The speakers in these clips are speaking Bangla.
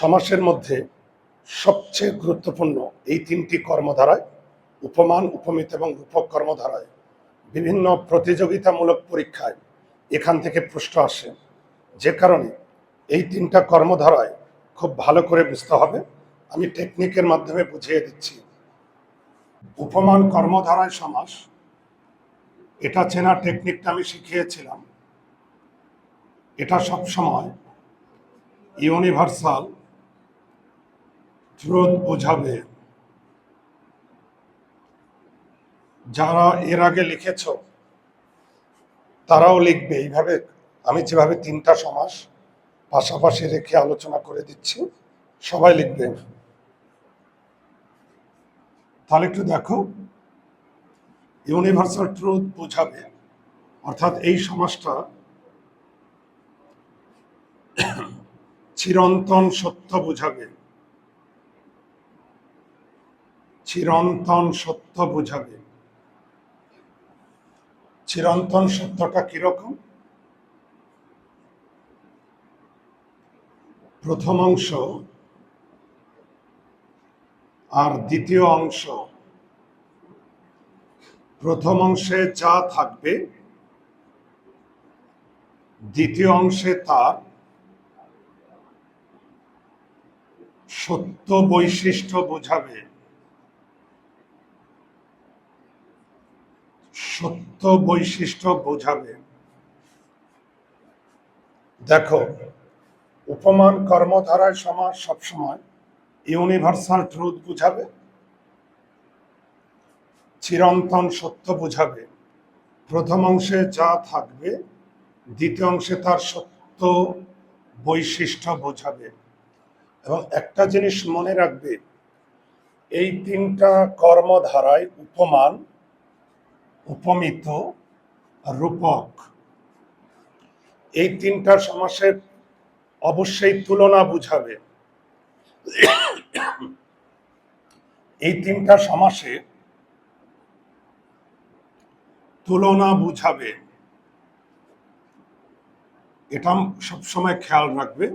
সমাসের মধ্যে সবচেয়ে গুরুত্বপূর্ণ এই তিনটি কর্মধারায়, উপমান, উপমিত এবং রূপক কর্মধারায় বিভিন্ন প্রতিযোগিতামূলক পরীক্ষায় এখান থেকে প্রশ্ন আসে। যে কারণে এই তিনটা কর্মধারায় খুব ভালো করে বুঝতে হবে। আমি টেকনিকের মাধ্যমে বুঝিয়ে দিচ্ছি। উপমান কর্মধারায় সমাস, এটা চেনা টেকনিকটা আমি শিখিয়েছিলাম। এটা সব সময় ইউনিভার্সাল ট্রুথ বোঝাবে। যারা এর আগে লিখেছ, তারাও লিখবে। এইভাবে আমি যেভাবে তিনটা সমাস পাশাপাশি রেখে আলোচনা করে দিচ্ছি, সবাই লিখবে। তাহলে একটু দেখো, ইউনিভার্সাল ট্রুথ বোঝাবে, অর্থাৎ এই সমাজটা চিরন্তন সত্য বোঝাবে। চিরন্তন সত্য বোঝাবে। চিরন্তন সত্যটা কীরকম? প্রথম অংশ আর দ্বিতীয় অংশ। প্রথম অংশে যা থাকবে, দ্বিতীয় অংশে তার সত্য বৈশিষ্ট্য বোঝাবে। সত্য বৈশিষ্ট্য বোঝাবে। দেখো, উপমান কর্মধারায় সমাজ সবসময় ইউনিভার্সাল ট্রুথ বুঝাবে, চিরন্তন সত্য বুঝাবে। প্রথম অংশে যা থাকবে, দ্বিতীয় অংশে তার সত্য বৈশিষ্ট্য বোঝাবে। এবং একটা জিনিস মনে রাখবে, এই তিনটা কর্মধারায় উপমান উপমিত রূপক। এই তিনটা সমাসের অবশ্যই তুলনা বুঝাবে। এই তিনটা সমাসে তুলনা বুঝাবে। এটা সবসময় খেয়াল রাখবে।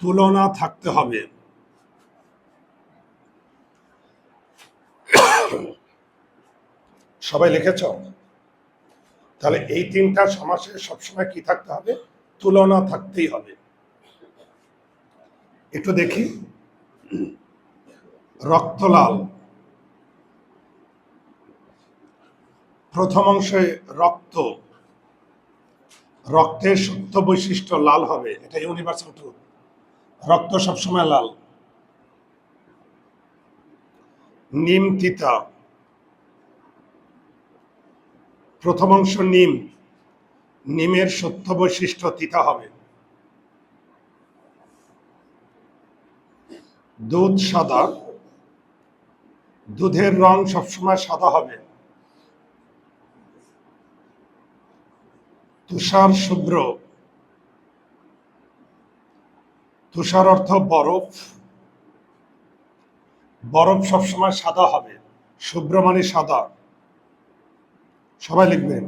তুলনা থাকতে হবে। সবাই লিখেছ? তাহলে এই তিনটা সমাসে সবসময় কি থাকতে হবে? তুলনা থাকতেই হবে। একটু দেখি। রক্তলাল। প্রথম অংশে রক্ত। রক্তের সত্য বৈশিষ্ট্য লাল হবে। এটা ইউনিভার্সাল ট্রুথ রক্ত সবসময় লাল। নিম তিতা। প্রথম অংশ নিম। নিমের সত্য বৈশিষ্ট্য তিতা হবে। দুধ সাদা। দুধের রং সবসময় সাদা হবে। তুষার শুভ্র। তুষার অর্থ বরফ। বরফ সবসময় সাদা হবে শুভ্র মানে সাদা। সবাই লিখবেন।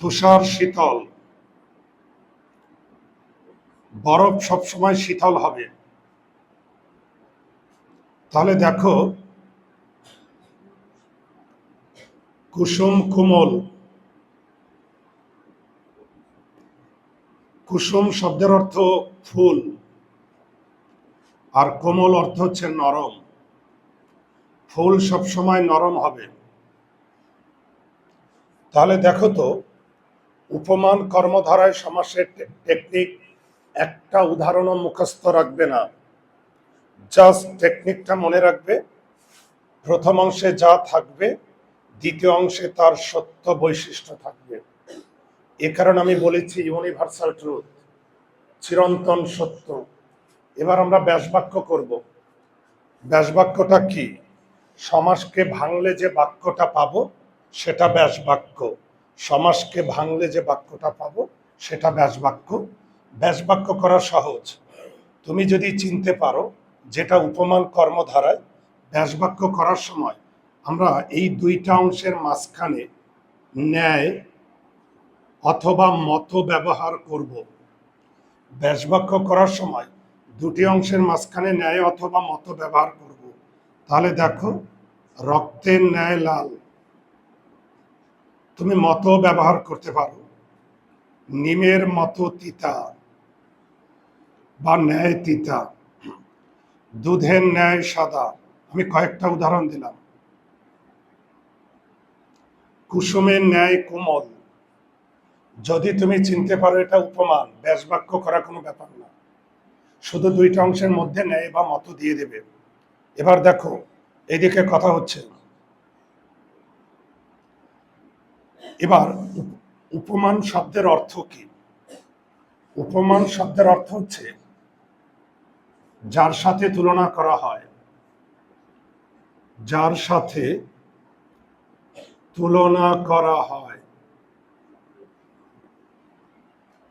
তুষার শীতল। বরফ সবসময় শীতল হবে। তাহলে দেখো, কুসুম কুমল। কুসুম শব্দের অর্থ ফুল। আর কোমল অর্থ হচ্ছে নরম। ফুল সবসময় নরম হবে। তাহলে দেখো তো, উপমান কর্মধারায় সমাসের টেকনিক একটা উদাহরণও মুখস্থ রাখবে না। জাস্ট টেকনিকটা মনে রাখবে। প্রথম অংশে যা থাকবে, দ্বিতীয় অংশে তার সত্য বৈশিষ্ট্য থাকবে। এ কারণে আমি বলেছি ইউনিভার্সাল ট্রুথ চিরন্তন সত্য। এবার আমরা ব্যাসবাক্য করব। ব্যাসবাক্যটা কি? সমাজকে ভাঙলে যে বাক্যটা পাবো, সেটা ব্যাসবাক্য। সমাজকে ভাঙলে যে বাক্যটা পাবো, সেটা ব্যাসবাক্য। ব্যাসবাক্য করা সহজ। তুমি যদি চিনতে পারো যেটা উপমান কর্মধারায়, ব্যাসবাক্য করার সময় আমরা এই দুইটা অংশের মাঝখানে ন্যায় অথবা মত ব্যবহার করব। ব্যাসবাক্য করার সময় দুটি অংশের মাঝখানে ন্যায় অথবা মত ব্যবহার করব। তাহলে দেখো, রক্তের ন্যায় লাল। তুমি মত ব্যবহার করতে পারো। নিমের মতো তিতা বা ন্যায় তিতা। দুধের ন্যায় সাদা। আমি কয়েকটা উদাহরণ দিলাম। কুসুমের ন্যায় কোমল। যদি তুমি চিনতে পারো এটা উপমান, ব্যাসবাক্য করা কোনো ব্যাপার না। শুধু দুইটা অংশের মধ্যে ন্যায় বা মত দিয়ে দেবে। এবার দেখো এদিকে কথা হচ্ছে। এবার উপমান শব্দের অর্থ কি? উপমান শব্দের অর্থ হচ্ছে, যার সাথে তুলনা করা হয়, যার সাথে তুলনা করা হয়।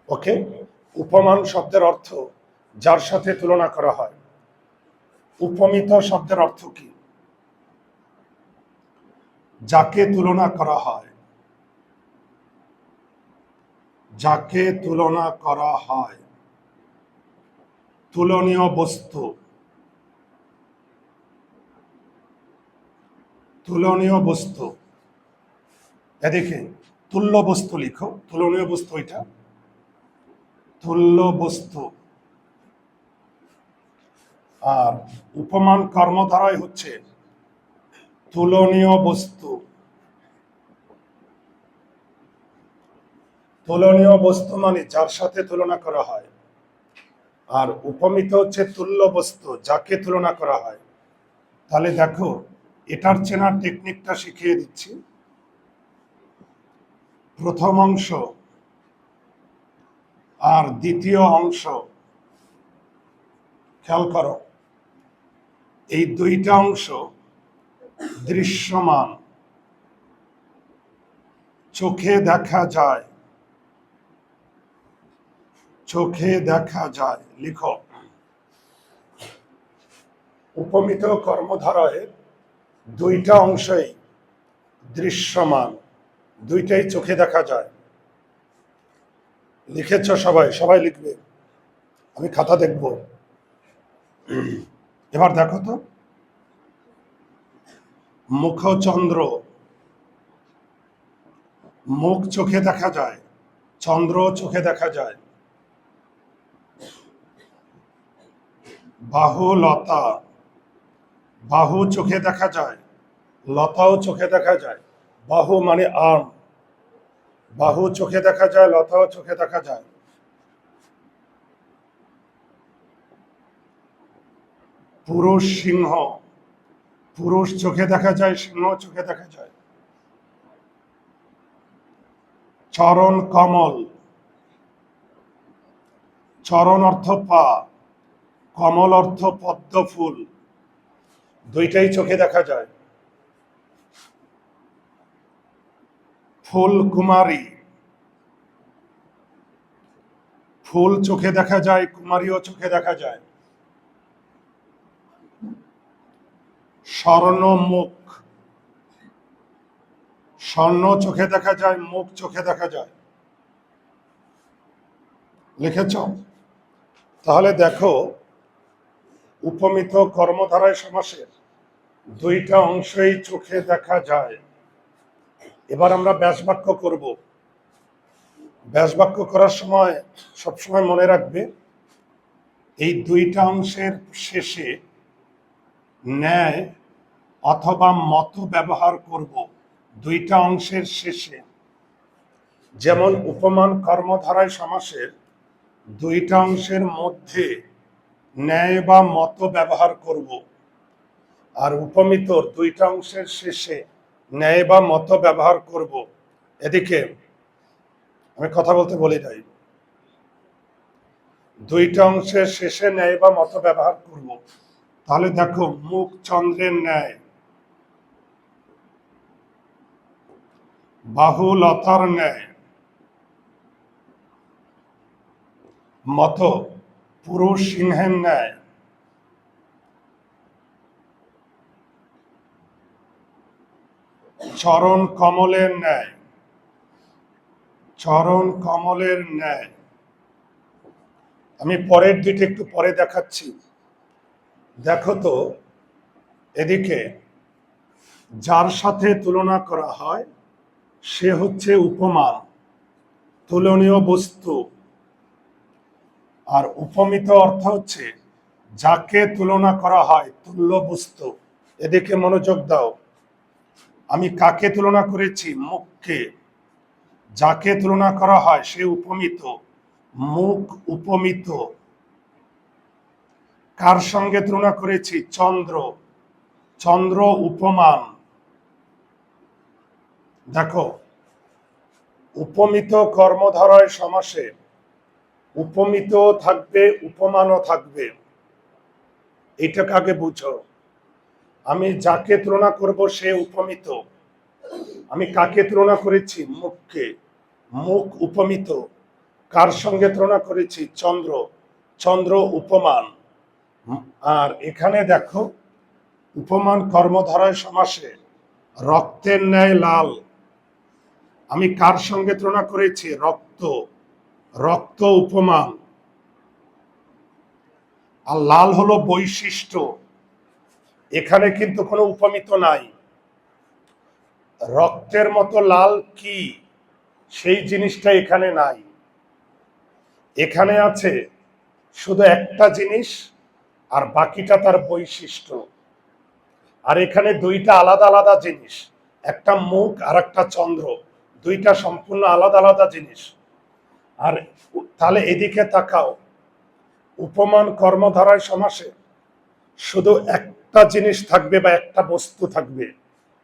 ওকে? উপমান শব্দের অর্থ যার সাথে তুলনা করা হয়। উপমিত শব্দের অর্থ কি? যাকে তুলনা করা হয়। যাকে তুলনা করা হয়। তুলনীয় বস্তু। তুলনীয় বস্তু। এদিকে তুল্য বস্তু লিখো। তুলনীয় বস্তু এটা তুল্য বস্তু। আর উপমান কর্মধারায় হচ্ছে তুলনীয় বস্তু। তুলনীয় বস্তু মানে যার সাথে তুলনা করা হয়। আর উপমিত হচ্ছে তুল্য বস্তু, যাকে তুলনা করা হয়। তাহলে দেখো, এটার চেনার টেকনিকটা শিখিয়ে দিচ্ছি। প্রথম অংশ আর দ্বিতীয় অংশ। খেয়াল করো। এই দুইটা অংশ দৃশ্যমান। চোখে দেখা যায়। চোখে দেখা যায়, লিখো। উপমিত কর্মধারয়ের দুইটা অংশই দৃশ্যমান, দুইটাই চোখে দেখা যায়। লিখেছ সবাই? সবাই লিখবে? আমি খাতা দেখব। এবার দেখো তো। মুখচন্দ্র। মুখ চোখে দেখা যায়, চন্দ্র চোখে দেখা যায়। বাহু লতা। বাহু চোখে দেখা যায়, লতাও চোখে দেখা যায়। বাহু মানে আর্ম বাহু চোখে দেখা যায়, লতাও চোখে দেখা যায়। পুরুষ সিংহ। পুরুষ চোখে দেখা যায়, সিংহ চোখে দেখা যায়। চরণ কমল। চরণ অর্থ পা, কমল অর্থ পদ্ম ফুল। দুইটাই চোখে দেখা যায়। ফুল কুমারী। ফুল চোখে দেখা যায়, কুমারীও চোখে দেখা যায়। স্বর্ণ মুখ স্বর্ণ চোখে দেখা যায়, মুখ চোখে দেখা যায়। লিখেছ? তাহলে দেখো, উপমিত কর্মধারায় সমাসের দুইটা অংশই চোখে দেখা যায়। এবার আমরা ব্যাসবাক্য করব। ব্যাসবাক্য করার সময় সবসময় মনে রাখবে, এই দুইটা অংশের শেষে ন্যায় অথবা মত ব্যবহার করব দুইটা অংশের শেষে। যেমন উপমান কর্মধারায় সমাসের দুইটা অংশের মধ্যে ন্যায় বা মত ব্যবহার করব আর উপমিতর দুইটা অংশের শেষে ন্যায় বা মত ব্যবহার করব। এদিকে আমি কথা বলতে বলি নাই। দুইটা অংশের শেষে ন্যায় বা মত ব্যবহার করব। তাহলে দেখো মুখ চন্দ্রের ন্যায়। বাহু লতার ন্যায়। মত পুরুষ সিংহের ন্যায়। চরণ কমলের ন্যায়। চরণ কমলের ন্যায়। আমি পরের দুইটা একটু পরে দেখাচ্ছি। দেখো তো, এদিকে যার সাথে তুলনা করা হয় সে হচ্ছে উপমান তুলনীয় বস্তু। আর উপমিত অর্থ হচ্ছে যাকে তুলনা করা হয় তুল্য বস্তু। এদিকে মনোযোগ দাও। আমি কাকে তুলনা করেছি? মুখকে। যাকে তুলনা করা হয় সে উপমিত, মুখ উপমিত। কার সঙ্গে তুলনা করেছি? চন্দ্র। চন্দ্র উপমান। দেখো, উপমিত কর্মধারয় সমাসে উপমিত থাকবে, উপমানও থাকবে। এটাকে আগে বুঝো। আমি যাকে তুলনা করব সে উপমিত। আমি কাকে তুলনা করেছি? মুখকে। মুখ উপমিত। কার সঙ্গে তুলনা করেছি? চন্দ্র। চন্দ্র উপমান। আর এখানে দেখো, উপমান কর্মধারয় সমাসে রক্তের ন্যায় লাল। আমি কার সঙ্গে তুলনা করেছি? রক্ত রক্ত উপমান আর লাল হলো বৈশিষ্ট্য। এখানে কিন্তু কোনো উপমিত নাই। রক্তের মতো লাল কি? সেই জিনিসটা এখানে নাই। এখানে আছে শুধু একটা জিনিস আর বাকিটা তার বৈশিষ্ট্য। আর এখানে দুইটা আলাদা আলাদা জিনিস, একটা মুখ আর একটা চন্দ্র। দুইটা সম্পূর্ণ আলাদা আলাদা জিনিস। আর তাহলে এদিকে তাকাও। উপমান কর্মধারায় সমাসে শুধু একটা জিনিস থাকবে বা একটা বস্তু থাকবে,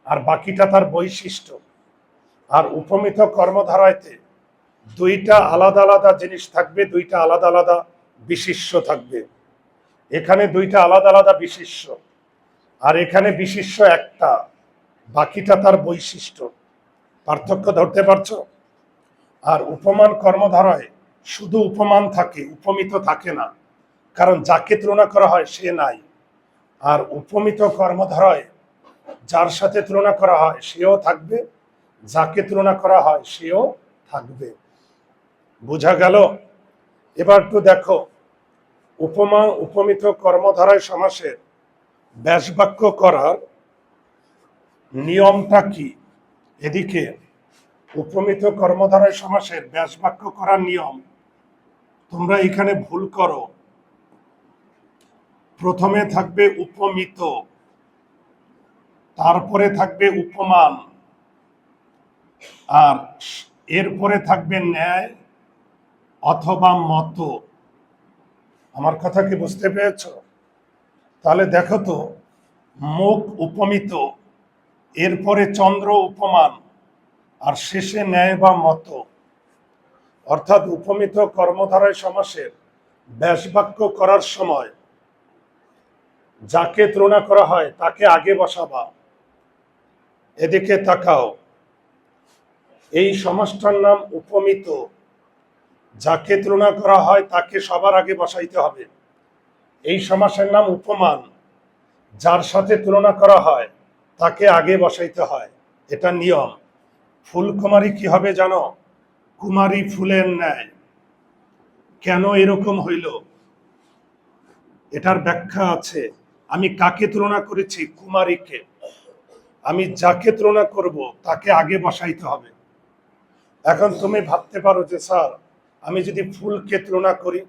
আর বাকিটা তার বৈশিষ্ট্য। আর উপমিত কর্মধারায়তে দুইটা আলাদা আলাদা জিনিস থাকবে, দুইটা আলাদা আলাদা বিশিষ্য থাকবে। এখানে দুইটা আলাদা আলাদা বিশিষ্য আর এখানে বিশিষ্য একটা, বাকিটা তার বৈশিষ্ট্য। পার্থক্য ধরতে পারছ? আর উপমান কর্মধারায় শুধু উপমান থাকে, উপমিত থাকে না। কারণ যাকে তুলনা করা হয় সে নাই। আর উপমিত কর্মধারায় যার সাথে তুলনা করা হয় সেও থাকবে, যাকে তুলনা করা হয় সেও থাকবে। বোঝা গেল? এবার একটু দেখো, উপমা, উপমিত কর্মধারায় সমাসের ব্যাসবাক্য করার নিয়মটা কি? এদিকে উপমিত কর্মধারায় সমাসের ব্যাসবাক্য করার নিয়ম, তোমরা এখানে ভুল করো। প্রথমে থাকবে উপমিত, তারপরে থাকবে উপমান, আর এরপরে থাকবে ন্যায় অথবা মত। আমার কথা কি বুঝতে পেরেছ? তাহলে দেখো তো, মুখ উপমিত। এরপরে চন্দ্র উপমান, আর শেষে ন্যায় বা মত। অর্থাৎ উপমিত কর্মধারায় সমাসের ব্যাসবাক্য করার সময় যাকে তুলনা করা হয় তাকে আগে বসাবা। এদিকে তাকাও। এই সমাজটার নাম উপমিত। যাকে তুলনা করা হয় তাকে সবার আগে বসাইতে হবে। এই সমাসের নাম উপমান, যার সাথে তুলনা করা হয় তাকে আগে বসাইতে হয়। এটা নিয়ম। ফুলকুমারী কি হবে জানো? কুমারী ফুলের ন্যায়। কেন এরকম হইল? এটার ব্যাখ্যা আছে। আমি কাকে তুলনা করেছি? কুমারীকে। আমি যাকে তুলনা করব, তাকে আগে বসাইতে হবে। এখন তুমি ভাবতে পারো যে, স্যার, আমি যদি ফুলকে তুলনা করি,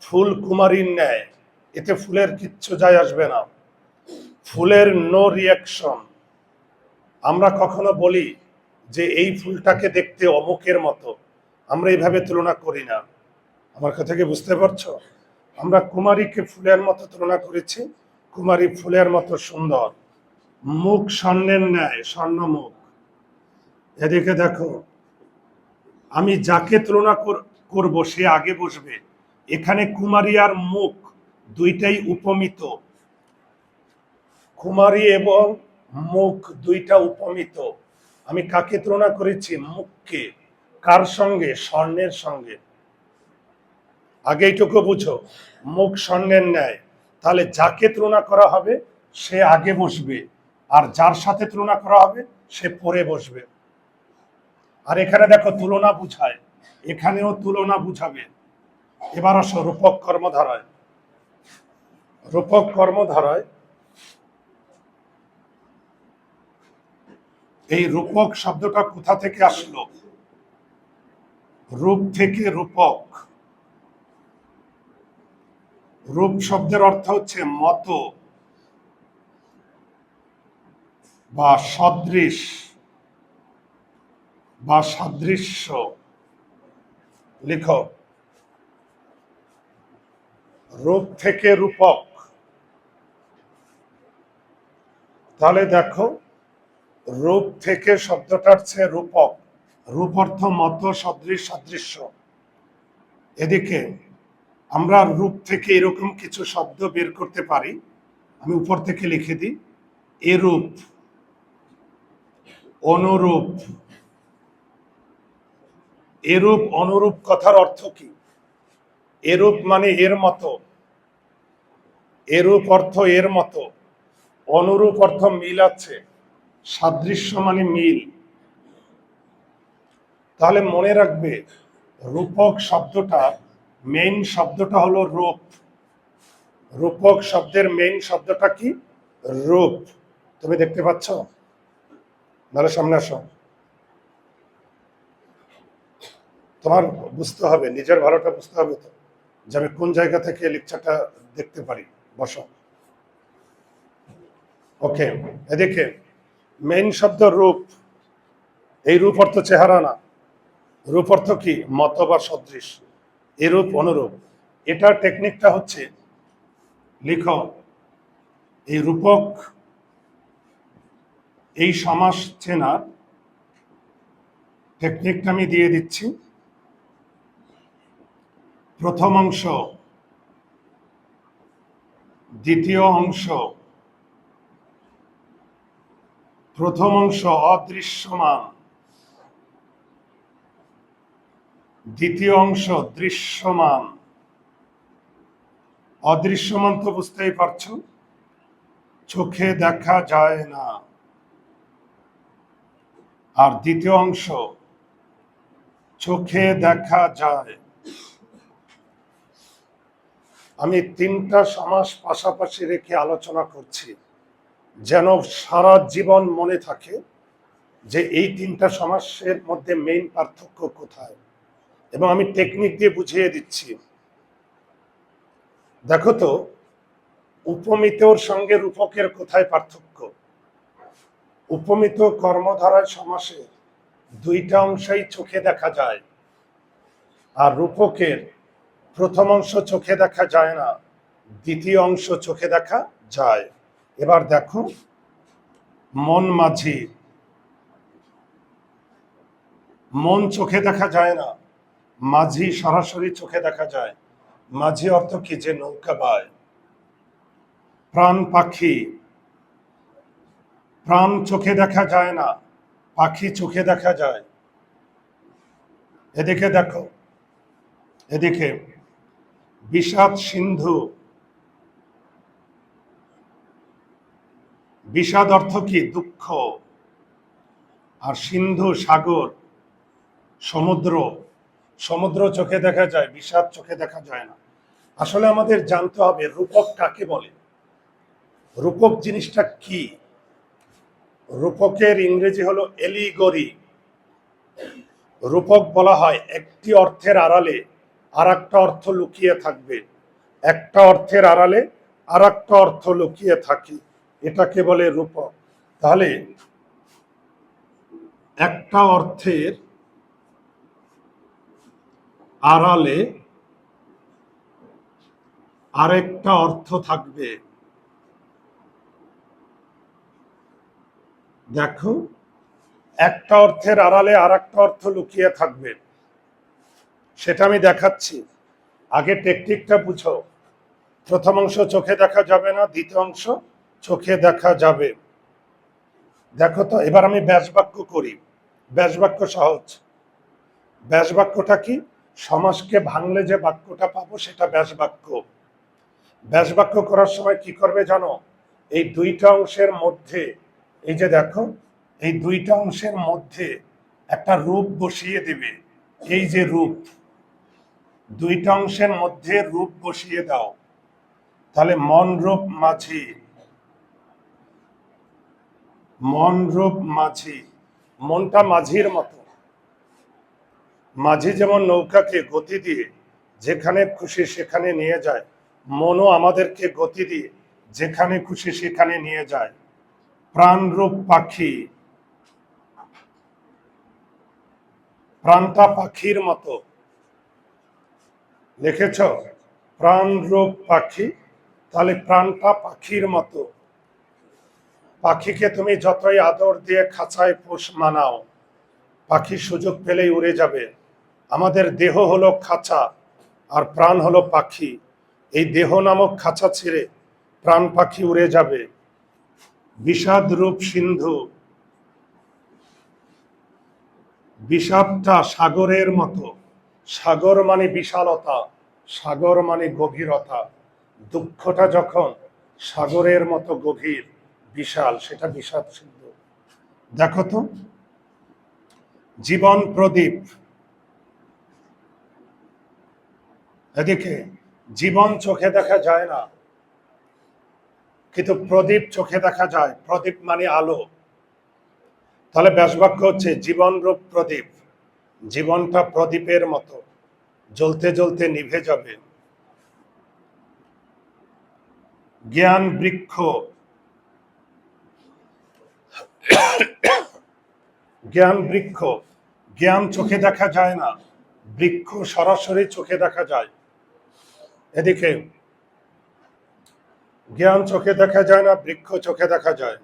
ফুল কুমারীর ন্যায়, এতে ফুলের কিচ্ছু যায় আসবে না। ফুলের নো রিয়াকশন। আমরা কখনো বলি যে এই ফুলটাকে দেখতে অমুকের মতো। আমরা এইভাবে তুলনা করি না। আমার কথা কি বুঝতে পারছ? আমরা কুমারীকে ফুলের মতো তুলনা করেছি। কুমারী ফুলের মতো সুন্দর। মুখ স্বর্ণের ন্যায়, স্বর্ণ মুখ। এদিকে দেখো, আমি যাকে তুলনা কর- করব সে আগে বসবে। এখানে কুমারী আর মুখ দুইটাই উপমিত। কুমারী এবং মুখ দুইটা উপমিত। আমি কাকে তুলনা করেছি? মুখকে। কার সঙ্গে? স্বর্ণের সঙ্গে। আগে এইটুকু বুঝো। মুখ স্বর্ণের ন্যায়। তাহলে যাকে তুলনা করা হবে, সে আগে বসবে। আর যার সাথে তুলনা করা হবে, সে পরে বসবে। আর এখানে দেখো, তুলনা বুঝায়। এখানেও তুলনা বুঝাবে। এবার আসো রূপক কর্মধারায়। রূপক কর্মধারায় এই রূপক শব্দটা কোথা থেকে আসলো? রূপ থেকে রূপক। রূপ শব্দের অর্থ হচ্ছে মত বা সদৃশ বা সাদৃশ্য। লিখ। রূপ থেকে রূপক। তাহলে দেখো রূপ থেকে শব্দটার চেয়ে রূপক। রূপ অর্থ মত সদৃশ সাদৃশ্য। এদিকে, আমরা রূপ থেকে এরকম কিছু শব্দ বের করতে পারি। আমি উপর থেকে লিখে দিই। এরূপ, অনুরূপ। এরূপ, অনুরূপ কথার অর্থ কি? এরূপ মানে এর মতো। এরূপ অর্থ এর মতো। অনুরূপ অর্থ মিল আছে। সাদৃশ্য মানে মিল। তাহলে মনে রাখবে, রূপক শব্দটা মেইন শব্দটা হলো রূপ। রূপক শব্দের মেইন শব্দটা কি? রূপ। তুমি দেখতে পাচ্ছ? নাহলে সামনে আসো। তোমার বুঝতে হবে, নিজের ভালোটা বুঝতে হবে তো, যে আমি কোন জায়গা থেকে লেকচারটা দেখতে পারি। বসো। ওকে এদিকে। মেইন শব্দ রূপ। এই রূপ অর্থ চেহারা না। রূপ অর্থ কি? মত বা সদৃশ। এরূপ অনুরূপ। এটার টেকনিকটা হচ্ছে লিখ এই রূপক, এই সমাস চেনার টেকনিকটা আমি দিয়ে দিচ্ছি। প্রথম অংশ, দ্বিতীয় অংশ প্রথম অংশ অদৃশ্যমান। দ্বিতীয় অংশ দৃশ্যমান। অদৃশ্যমান তো বুঝতেই পারছ, চোখে দেখা যায় না। আর দ্বিতীয় অংশ, চোখে দেখা যায়। আমি তিনটা সমাস পাশাপাশি রেখে আলোচনা করছি। যেন সারা জীবন মনে থাকে যে এই তিনটা সমাসের মধ্যে মেইন পার্থক্য কোথায়। এবং আমি টেকনিক দিয়ে বুঝিয়ে দিচ্ছি। দেখো তো, উপমিতর সঙ্গে রূপকের কোথায় পার্থক্য? উপমিত কর্মধারায় সমাসে দুইটা অংশই চোখে দেখা যায়, আর রূপকের প্রথম অংশ চোখে দেখা যায় না, দ্বিতীয় অংশ চোখে দেখা যায়। এবার দেখো, মন মাঝি। মন চোখে দেখা যায় না, মাঝি সরাসরি চোখে দেখা যায়। মাঝি অর্থ কি যে নৌকা বায়। প্রাণ পাখি, প্রাণ চোখে দেখা যায় না, পাখি চোখে দেখা যায়। এদিকে দেখো, এদিকে, বিষাদ সিন্ধু বিষাদ অর্থ কি? দুঃখ। আর সিন্ধু সাগর, সমুদ্র সমুদ্র চোখে দেখা যায়, বিষাদ চোখে দেখা যায় না। আসলে আমাদের জানতে হবে রূপক কাকে বলে? রূপক জিনিসটা কি? রূপকের ইংরেজি হলো এলিগরি। রূপক বলা হয় একটি অর্থের আড়ালে আর একটা অর্থ লুকিয়ে থাকবে। একটা অর্থের আড়ালে আর একটা অর্থ লুকিয়ে থাকে। এটাকে বলে রূপক। তাহলে একটা অর্থের আড়ালে আরেকটা অর্থ থাকবে। দেখো, একটা অর্থের আড়ালে আর একটা অর্থ লুকিয়ে থাকবে। সেটা আমি দেখাচ্ছি। আগে টেকনিকটা বুঝো। প্রথম অংশ চোখে দেখা যাবে না, দ্বিতীয় অংশ চোখে দেখা যাবে। দেখো তো, এবার আমি ব্যাস বাক্য করি। ব্যাস বাক্য সহজ। ব্যাস বাক্যটা কি? সমাজকে ভাঙলে যে বাক্যটা পাবো সেটা ব্যাস বাক্য ব্যাস বাক্য করার সময় কি করবে জানো? এই দুইটা অংশের মধ্যে, এই যে দেখো, এই দুইটা অংশের মধ্যে একটা রূপ বসিয়ে দিবে। এই যে রূপ, দুইটা অংশের মধ্যে রূপ বসিয়ে দাও। তাহলে মন রূপ মাঝি। মন রূপ মাঝি। মনটা মাঝির মতো। মাঝি যেমন নৌকাকে গতি দিয়ে যেখানে খুশি সেখানে নিয়ে যায়, মনও আমাদেরকে গতি দিয়ে যেখানে খুশি সেখানে নিয়ে যায়। প্রাণরূপ পাখি। প্রাণটা পাখির মতো। লিখেছ প্রাণরূপ পাখি। তাহলে প্রাণটা পাখির মতো। পাখিকে তুমি যতই আদর দিয়ে খাঁচায় পোষ মানাও, পাখি সুযোগ পেলেই উড়ে যাবে। আমাদের দেহ হলো খাঁচা, আর প্রাণ হলো পাখি। এই দেহ নামক খাঁচা ছেড়ে প্রাণ পাখি উড়ে যাবে। বিষাদ রূপ সিন্ধু। বিষাদটা সাগরের মতো। সাগর মানে বিশালতা, সাগর মানে গভীরতা। দুঃখটা যখন সাগরের মতো গভীর বিশাল, সেটা বিষাদ সিদ্ধ দেখো তো, জীবন প্রদীপ। এদিকে, জীবন চোখে দেখা যায় না, কিন্তু প্রদীপ চোখে দেখা যায়। প্রদীপ মানে আলো। তাহলে ব্যাসবাক্য হচ্ছে জীবন রূপ প্রদীপ। জীবনটা প্রদীপের মতো, জ্বলতে জ্বলতে নিভে যাবে। জ্ঞান বৃক্ষ জ্ঞান বৃক্ষ। জ্ঞান চোখে দেখা যায় না, বৃক্ষ সরাসরি চোখে দেখা যায়। এদিকে, জ্ঞান চোখে দেখা যায় না, বৃক্ষ চোখে দেখা যায়।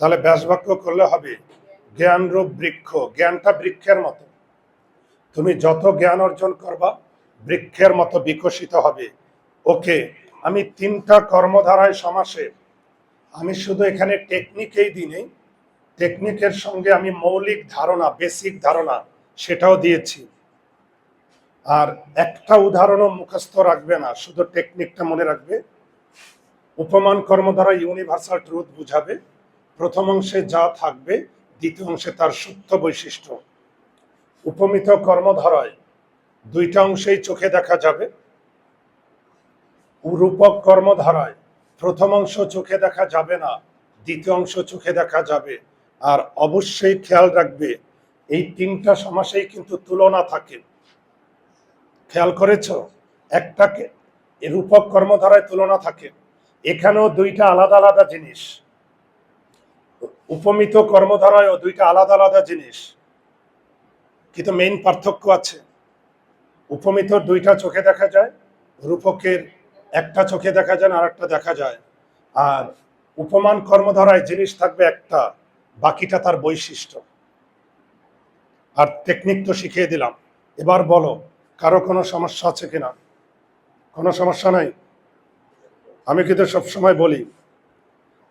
তাহলে ব্যাসবাক্য করলে হবে জ্ঞান রূপ বৃক্ষ, জ্ঞানটা বৃক্ষের মতো। তুমি যত জ্ঞান অর্জন করবা, বৃক্ষের মতো বিকশিত হবে। ওকে, আমি তিনটা কর্মধারায় সমাসে আমি শুধু এখানে টেকনিকেই দিই নেই টেকনিকের সঙ্গে আমি মৌলিক ধারণা বেসিক ধারণা সেটাও দিয়েছি। আর একটা উদাহরণও মুখস্থ রাখবে না, শুধু টেকনিকটা মনে রাখবে। উপমান কর্ম দ্বারা ইউনিভার্সাল ট্রুথ বুঝাবে। প্রথম অংশে যা থাকবে, দ্বিতীয় অংশে তার সত্য বৈশিষ্ট্য। উপমিত কর্মধারায় দুইটা অংশেই চোখে দেখা যাবে। রূপক কর্মধারায় প্রথম অংশ চোখে দেখা যাবে না, দ্বিতীয় অংশ চোখে দেখা যাবে। আর অবশ্যই খেয়াল রাখবে, এই তিনটা সমাসেই কিন্তু তুলনা থাকে। খেয়াল করেছ? একটাকে রূপক কর্মধারায় তুলনা থাকে। এখানেও দুইটা আলাদা আলাদা জিনিস। উপমিত কর্মধারায়ও দুইটা আলাদা আলাদা জিনিস। কিন্তু মেইন পার্থক্য আছে? উপমিত দুইটা চোখে দেখা যায়, রূপকের একটা চোখে দেখা যায় আর একটা দেখা যায়। আর উপমান কর্মধারায় জিনিস থাকবে একটা, বাকিটা তার বৈশিষ্ট্য। আর টেকনিক তো শিখিয়ে দিলাম। এবার বলো, কারও কোনো সমস্যা আছে কিনা? কোনো সমস্যা নাই? আমি কিন্তু সবসময় বলি,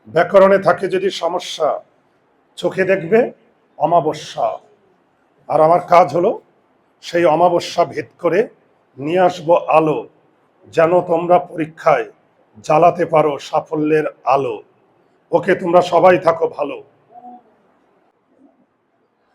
ব্যাকরণে থাকে যদি সমস্যা, চোখে দেখবে অমাবস্যা। আর আমার কাজ হলো, সেই অমাবস্যা ভেদ করে নিয়ে আসব আলো। যেন তোমরা পরীক্ষায় জ্বালাতে পারো সাফল্যের আলো। ওকে তোমরা সবাই থাকো ভালো।